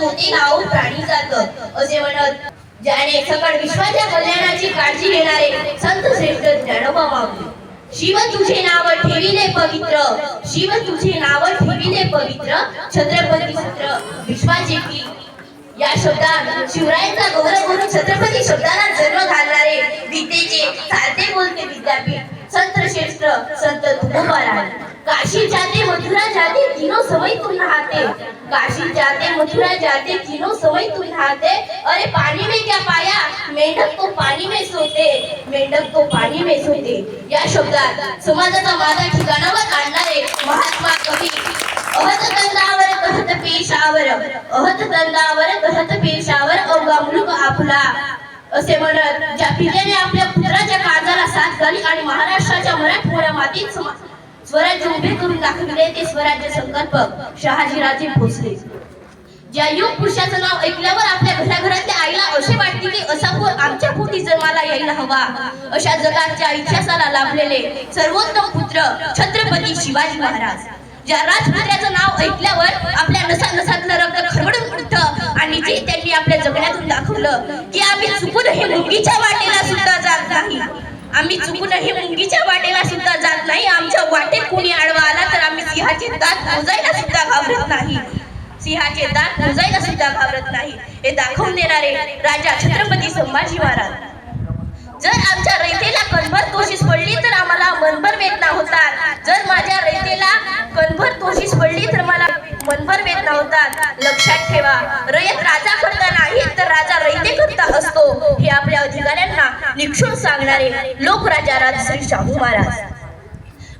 जे वाढतील ते नाव प्राणी जात असे म्हणत ज्याने सकळ विश्वाच्या कल्याणाची काळजी घेणारे संत श्रेष्ठ ज्ञानोबा माऊली शिव तुझे नाव ठेविले पवित्र. शिव तुझे नाव ठेविले पवित्र. छत्रपती पुत्र विश्वाचे की. या शब्दात शिवरायांचा गौरव करून छत्रपती शब्दाला जन्म घालणारे विद्येचे चालते बोलते विद्यापीठ संत श्रेष्ठ संत तुकोबाराय काशी जाते मथुरा जाते तीनों सवई तुम नहाते. काशी जाते मथुरा जाते तीनों सवई तुम नहाते. अरे पानी में क्या पाया? मेंढक तो पानी में सोते. मेंढक तो पानी में सोते. या शब्दात समाजाचा माझा ठिकाणावर आणणारे महात्मा कवी. अहत दंडावर कहत पेशावर. अहत दंडावर कहत पेशावर अवगा मुलुक आपला. असे म्हणत ज्या पित्याने आपल्या पुत्राच्या काळजाला साथ घाली आणि महाराष्ट्राच्या मराठमोळ्या मातीत समा- स्वराज्य उभे करून दाखविले ते स्वराज्य संकल्पक शहाजीराजे भोसले. ज्या योग पुरुषाचं नाव ऐकल्यावर आपल्या घराघरातल्या आईला असे वाटते की असा पोर आमच्या पोटी जन्माला यायला हवा. अशा जगाच्या इतिहासाला लाभलेले सर्वोत्तम पुत्र छत्रपती शिवाजी महाराज. ज्या राजपुत्राचं नाव ऐकल्यावर आपल्या नसा नसातलं रक्त खरवडून उठतं आणि जे त्यांनी आपल्या जगण्यातून दाखवलं की आम्ही चुकून हे मुलगीच्या वाटेला सुद्धा जात नाही. आम्ही चुकून हे मुंगीच्या वाटेला सुद्धा जात नाही. आमच्या वाटेत कोणी आडवा आला तर आम्ही सिंहाचे दात मोजायला सुद्धा घाबरत नाही. सिंहाचे दात मोजायला सुद्धा घाबरत नाही. हे दाखवून देणारे राजा छत्रपती संभाजी महाराज. जर आमच्या रयतेला कणभर तोशीस पडली तर आम्हाला मनभर वेदना होतात. जर माझ्या रयतेला कणभर तोशीस पडली तर मला मनभर वेदना होतात लक्षात ठेवा. रयत राजा करता नाही तर राजा रयते करता असतो हे आपल्या अधिकाऱ्यांना निक्षून सांगणारे लोकराजा राजश्री शाहू महाराज.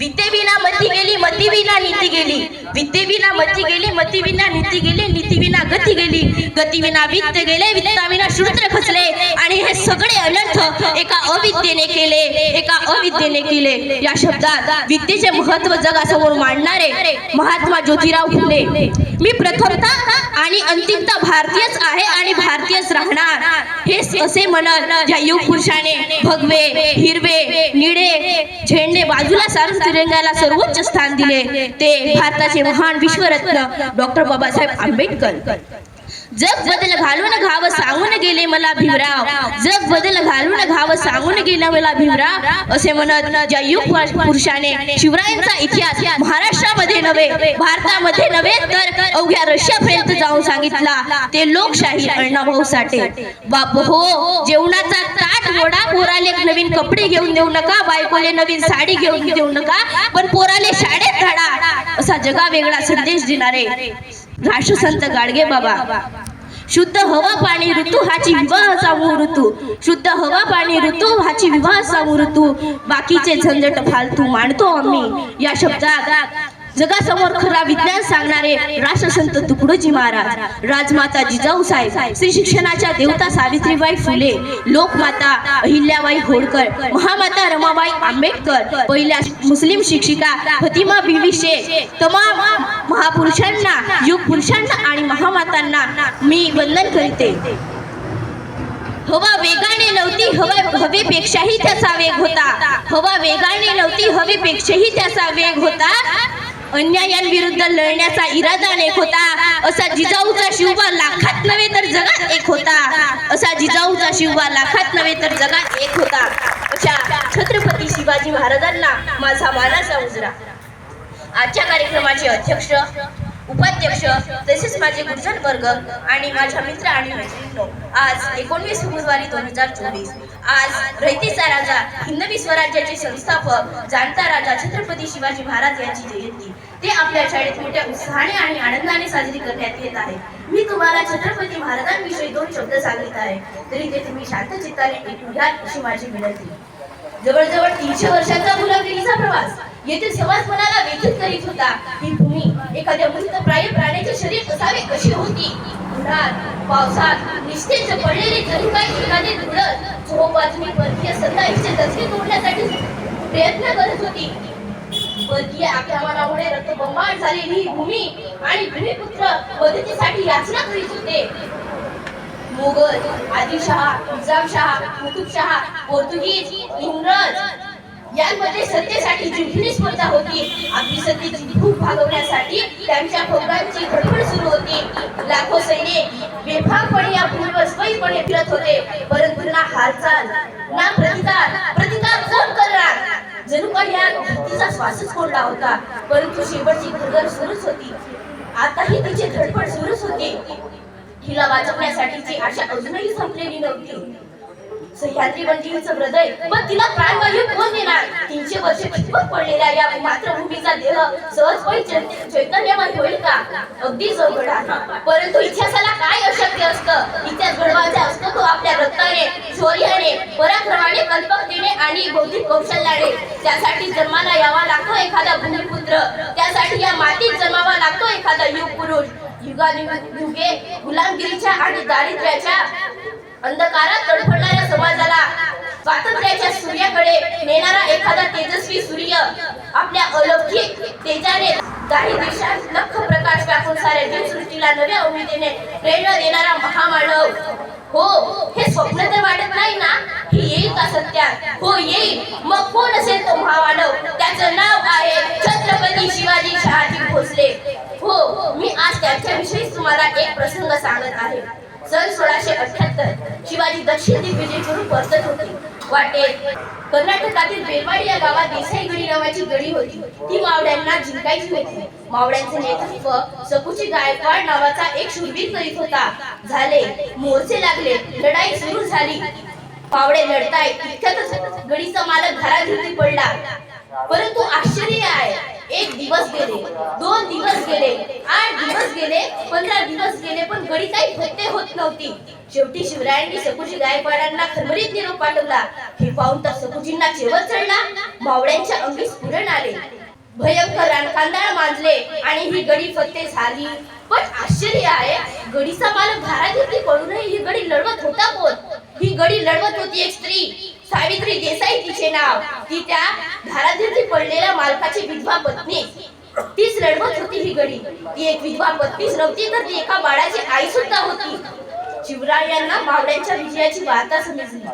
विद्येविना मती गेली मती विना नीती गेली. विद्येविना मती गेली मती विना नीती गेली नीती विना गती गेली. गतीविना वित्त गेले वित्ताविना शूद्र खचले आणि हे सगळे अनर्थ एका अविद्येने केले एका अविद्येने केले. या शब्दात विद्येचे महत्त्व जगासमोर मांडणारे महात्मा ज्योतिराव फुले. मी प्रथमता आणि अंतिमता भारतीयच आहे आणि भारतीयच राहणार. हे असे म्हणत या युग पुरुषाने भगवे हिरवे निळे झेंडे बाजूला सारून तिरंग्याला सर्वोच्च स्थान दिले. ते भारताचे महान विश्वरत्न डॉक्टर बाबासाहेब आंबेडकर. जग बदल घालून घाव सांगून गेले मला भीमराव. जग बदल घालून घाव सांगून गेला मला भीमराव. असे म्हणत ज्या युग पुरुषाने शिवरायांचा इतिहास महाराष्ट्रामध्ये नव्हे भारतामध्ये नव्हे तर अवघ्या रशियापर्यंत जाऊन सांगितला. ते लोकशाही अण्णाभाऊ साठे. बाप हो जेवणाचा ताट वडा पोराले नवीन कपडे घेऊन देऊ नका बायकोले नवीन साडी घेऊन देऊ नका पण पोराले शाळेत धाडा. असा जगा वेगळा संदेश देणारे राष्ट्रसंत गाडगे बाबा. शुद्ध हवा पाणी ऋतू हाची विवाह मूळ ऋतू. शुद्ध हवा पाणी ऋतू हाची विवाह मूळ ऋतू. बाकीचे झंझट फालतू मांडतो आम्ही. या शब्दात जगासमोर खरा विज्ञान सांगणारे राष्ट्रसंत तुकडोजी महाराज राजमाता जिजाऊ साहेब श्री शिक्षणाच्या देवता सावित्रीबाई फुले लोकमाता अहिल्याबाई होळकर महामाता रमाबाई आंबेडकर पहिल्या मुस्लिम शिक्षिका फतिमा बीवी शेख तमाम महापुरुषांना युग पुरुषांना आणि महामातांना मी वंदन करते. हवा वेगाने नव्हती हवा हवेपेक्षाही त्याचा वेग होता. हवा वेगाने नव्हती हवेपेक्षाही त्याचा वेग होता. अन्यायांविरुद्ध लढण्याचा इरादा एक होता. असा जिजाऊचा शिवबा लाखात नव्हे तर जगात एक होता. असा जिजाऊचा शिवबा लाखात नव्हे तर जगात एक होता. अशा छत्रपती शिवाजी महाराजांना माझा मानाचा उजरा. आजच्या कार्यक्रमाचे अध्यक्ष उपाध्यक्ष तसेच माझे गुरुजन वर्ग आणि माझ्या मित्र आणि मैत्रिणींनो आज एकोणवीस फेब्रुवारी दोन हजार चोवीस. आज रहितीचा राजा हिंदवी स्वराज्याचे संस्थापक जाणता राजा छत्रपती शिवाजी महाराज यांची जयंती. ते आपल्या शाळेत मोठ्या उत्साहाने आणि आनंदाने साजरी करण्यात येत आहे मी तुम्हाला छत्रपती महाराजांविषयी दोन शब्द सांगित आहे. तरी ते तुम्ही शांत चित्ताने ऐकून घ्या अशी माझी विनंती. जवळजवळ तीनशे वर्षांचा मुलाखतीचा प्रवास. येथील समाज मनाला व्यथित करीत होता ही भूमी एखाद्या मुलीचं प्राय प्राण्याचे शरीर असावे कशी होती? उन्हात पावसात निश्चित पडलेले जरी काही एखादे दुडत झोप बातमी परकीय सत्ता दसके तोडण्यासाठी प्रयत्न करत होती. परकीय आक्रमणामुळे रक्तबंबाळ झालेली ही भूमी आणि भूमिपुत्र मदतीसाठी याचना करीत होते. मोगल आदिलशहा निजामशहा कुतुबशहा पोर्तुगीज इंग्रज यामध्ये सत्तेसाठी जिंकली स्पर्धा होती. आपली सत्तेची भूक भागवण्यासाठी त्यांच्या फौजांची धडपड सुरू होती. लाखो सैनिक बेफामपणे या भूमीवर स्वयंपणे फिरत होते. परंतु ना हालचाल ना प्रतिकार प्रतिकार कोण करणार. जणू काही या भीतीचा श्वासच कोंडला होता. परंतु शेवटची घरघर सुरूच होती. आताही तिची धडपड सुरूच होती. हिला वाचवण्यासाठीची आशा अजूनही संपलेली नव्हती. सह्याद्री बंदीचं हृदय पण तिला प्राणवायू कोण देणार? तीनशे वर्ष खितपत पडलेल्या या मातृभूमीचा देह सहजपणे चैतन्यमय होईल का? अगदी जवळ परंतु इतिहासाला काय अशक्य असतं? इतिहास घडवायचा असतो तो आपल्या रक्ताने शौर्याने पराक्रमाने कल्पकतेने आणि बौद्धिक कौशल्याने. त्यासाठी जन्माला यावा लागतो एखादा भूमिपुत्र. त्यासाठी या मातीत जन्मावा लागतो एखादा युग पुरुष युगायुगे गुलामगिरीच्या आणि दारिद्र्याच्या अंधकारात तडफडणाऱ्या समाजाला स्वातंत्र्याच्या सूर्याकडे नेणारा एखादा तेजस्वी सूर्य आपल्या अलौकिक तेजाने काही दिशात लख प्रकाश व्यापून साऱ्या जीवसृष्टीला नव्या उमेदीने प्रेरणा देणारा महामानव. हो हे स्वप्न तर वाटत नाही ना? हे येईल का सत्यात? हो येईल. मग कोण असेल तो महामानव? त्याचं नाव आहे छत्रपती शिवाजी शहाजी भोसले. हो मी आज त्यांच्याविषयी तुम्हाला एक प्रसंग सांगत आहे. सन सोळाशे अठ्याहत्तर शिवाजी दक्षिण दिग्विजय करून परतत होते. वाटेत कर्नाटकातील बेलवाडी या गावात देसाई गडी नावाची गडी होती. ती मावड्यांना जिंकायची होती. मावड्यांचे नेतृत्व सकुची गायकवाड नावाचा एक शूरवीर करीत होता. झाले मोर्चे लागले लढाई सुरू झाली. पावडे लढताय इतक्यातच गडीचा मालक घराघिरती पडला. परंतु आश्चर्य आहे एक दिवस गेले दोन दिवस गेले आठ दिवस गेले पंधरा दिवस गेले पण गडी काही फत्ते होत नव्हती. शेवटी शिवरायांनी सकुजी गायकवाडांना खरमरीत निरोप पाठवला. हे पाहून तर सकुजींना चेवत चढला. मावळ्यांच्या अंगी स्फुरण आले. भयंकर रणखांदाळ मांजले आणि ही गडी फत्ते झाली. पण आश्चर्य आहे गडीचा मालक होती पडूनही ही गडी लढवत होता कोण? ही गडी लढवत होती एक स्त्री. सावित्री देसाई तिचे नाव. ती त्या धारातीर्थी पडलेल्या मालकाची विधवा पत्नी. तीच लढवत होती ही गडी. ती एक विधवा पत्नीच नव्हती तर ती एका बाळाची आई सुद्धा होती. शिवरायांना मावळ्यांच्या विजयाची वार्ता समजली.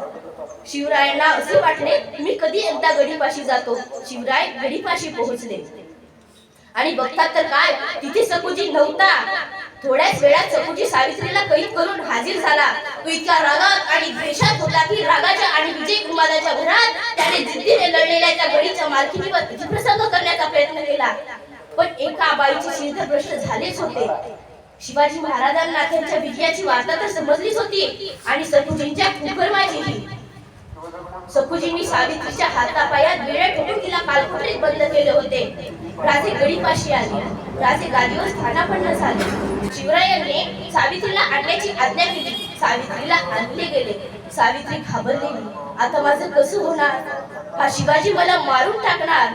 शिवरायांना असे वाटले मी कधी एकदा गडीपाशी जातो. शिवराय गडीपाशी पोहोचले. आणि बघतात तर काय तिथे सकुजी नव्हता. थोड्याच वेळात सकुजी सावित्रीला कैद करून हाजीर झाला. तो इतका रागात आणि द्वेषात होता की रागाच्या आणि विजय कुमाराच्या घरात त्याने जिद्दीने लढलेल्या त्या गडीच्या मालकीनीवर प्रसंग करण्याचा प्रयत्न केला. पण एका बाईचे शिरधर प्रश्न झालेच होते. शिवाजी महाराजांना त्यांच्या विजयाची वार्ता तर समजलीच होती आणि सकुजींच्या कुकरमाचीही. सकुजींनी सावित्रीच्या हातापायात वेळा ठोकून तिला कालकोठरीत बंद केले होते. राजे गडीपाशी आले. राजे गादीवर स्थानापन्न झाले. शिवरायांनी सावित्रीला आणण्याची आज्ञा केली सावित्रीला आणले गेले. सावित्री घाबरलेली आता माझं कसं होणार? हा शिवाजी मला मारून टाकणार?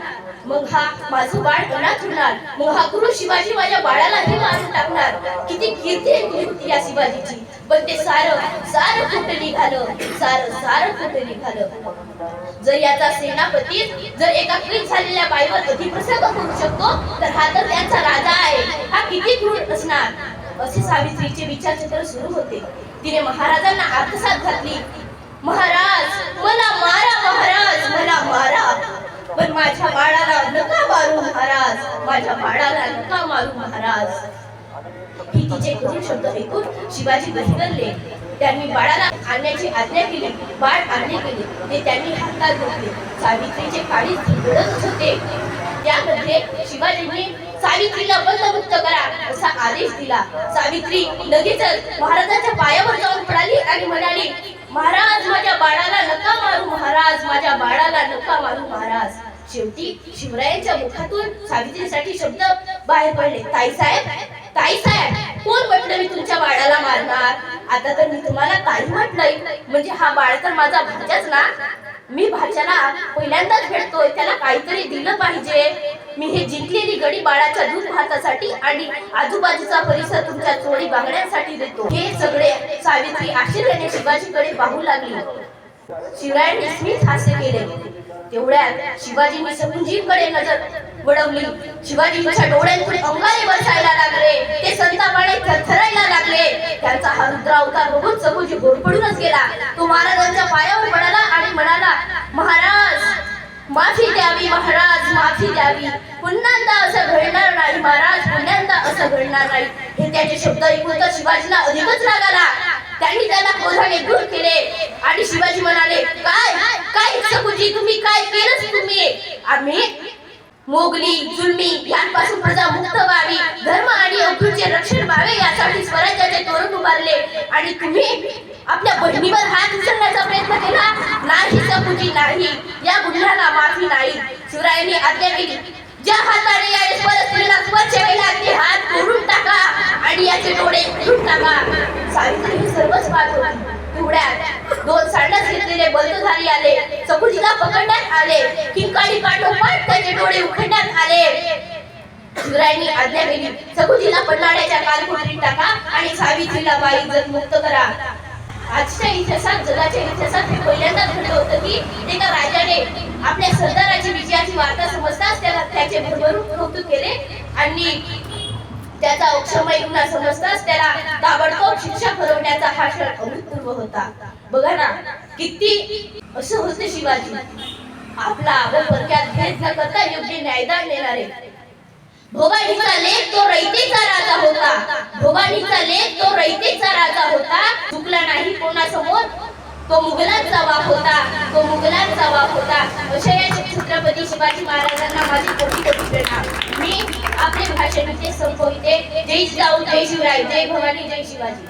मग हा माझं बाळ अनाथ होणार मग हा गुरु शिवाजी माझ्या बाळाला हे मारून टाकणार किती कीर्ती ऐकली होती या शिवाजीची. पण ते सारं सारं कुठे निघालं? सारं सारं कुठे निघालं? जर याचा सेनापती जर एका क्लिक झालेल्या बाईवर अधिप्रसंग करू शकतो तर हा तर त्यांचा राजा आहे. हा किती क्रूर असणार? असे सावित्रीचे विचारचित्र सुरू होते. तिने महाराजांना आत्मसात घातली. महाराज मला मारा महाराज मला मारा. पण माझ्या बाळाला नका मारू महाराज. माझ्या बाळाला नका मारू महाराज. भीतीचे तिचे कठीण शब्द ऐकून शिवाजी बहिरले त्यांनी बाळाला आणण्याची आज्ञा केली बाळ आणले गेले. ते त्यांनी हातात घेतले सावित्रीचे काळी रडत होते. त्यामध्ये शिवाजींनी सावित्रीला बंदमुक्त करा असा आदेश दिला. सावित्री लगेचच महाराजांच्या पायावर जाऊन पडाली आणि म्हणाली महाराज माझ्या बाळाला नका मारू महाराज. माझ्या बाळाला नका मारू महाराज. शेवटी शिवरायांच्या मुखातून सावित्रीसाठी शब्द बाहेर पडले. ताई साहेब ताई साहेब कोण म्हटलं मी तुमच्या बाळाला मारणार? आता तर मी तुम्हाला ताई म्हटलंय. म्हणजे हा बाळ तर माझा भाच्याच ना? मी भाच्याला पहिल्यांदाच भेटतोय त्याला काहीतरी दिलं पाहिजे. मी हे जिंकलेली गडी बाळाच्या दूध भातासाठी आणि आजूबाजूचा परिसर तुमच्या चोळी बांगड्यांसाठी देतो. हे सगळे सावित्री आश्चर्याने शिवाजीकडे पाहू लागली. शिवरायांनी स्मित हास्य केले. तेवढ्यात शिवाजींनी सकुंजीकडे नजर वळवली. शिवाजींच्या डोळ्यांतून अंगारे बसायला लागले. ते संतापाने थरथरायला लागले. त्यांचा हा रुद्र अवतार बघून सकुजी होरपडूनच गेला. तो महाराजांच्या पायावर पडाला आणि म्हणाला महाराज माफी द्यावी महाराज माफी द्यावी. पुन्हांदा असं घडणार नाही महाराज पुन्हांदा असं घडणार नाही. हे त्याचे शब्द ऐकून तर शिवाजीला अधिकच राग आला. त्यांनी त्याला क्रोधाने दूर केले. आणि शिवाजी म्हणाले काय? काय सकुजी तुम्ही काय केलंच तुम्ही? आम्ही मोगली जुलमी यांपासून प्रजा मुक्त व्हावी. धर्म आणि अभ्युचे रक्षण व्हावे यासाठी स्वराज्याचे तोरण उभारले. आणि तुम्ही आपल्या बहिणीवर हात उचलण्याचा प्रयत्न केला? नाही सकुजी नाही. या गुन्ह्याला माफी नाही. शिवरायांनी आज्ञा केली. ज्या हाताने या परस्त्रीला स्वच्छ केला ते हात धुरून टाका आणि याचे डोळे उघडून टाका. सावित्री सर्वच पाहत होती. तेवढ्यात दोन सांडस घेतलेले बलदधारी आले. सकुजीला पकडण्यात आले. किंकाळी पाठोपाठ त्याचे डोळे उघडण्यात आले. शिवरायांनी आज्ञा केली. सकुजीला पडलाड्याच्या कालकोठरीत टाका आणि सावित्रीला बाई जर मुक्त करा. आजच्या इतिहासात जगाच्या इतिहासात हे पहिल्यांदाच घडलं होतं की एका राजाने आपल्या सरदाराची विजयाची वार्ता समजताच त्याला त्याचे भरभरून कौतुक केले आणि त्याचा अक्षमय गुन्हा समजताच त्याला ताबडतोब शिक्षा भरवण्याचा हा क्षण अभूतपूर्व होता. बघा ना किती असं होते शिवाजी. आपला व परक्यात भेद न करता योग्य न्यायदान देणारे. भोगाडीचा लेख तो रयतेचा राजा होता. भोगाडीचा लेख तो रयतेचा राजा होता. चुकला नाही कोणासमोर तो मुघलांचा वाप होता. तो मुघलांचा वाप होता. अशा या छत्रपती शिवाजी महाराजांना माझी कोटी कोटी प्रणाम. मी आपले भाषण संपविते. जय जाऊ जय शिवराय. जय भवानी जय शिवाजी.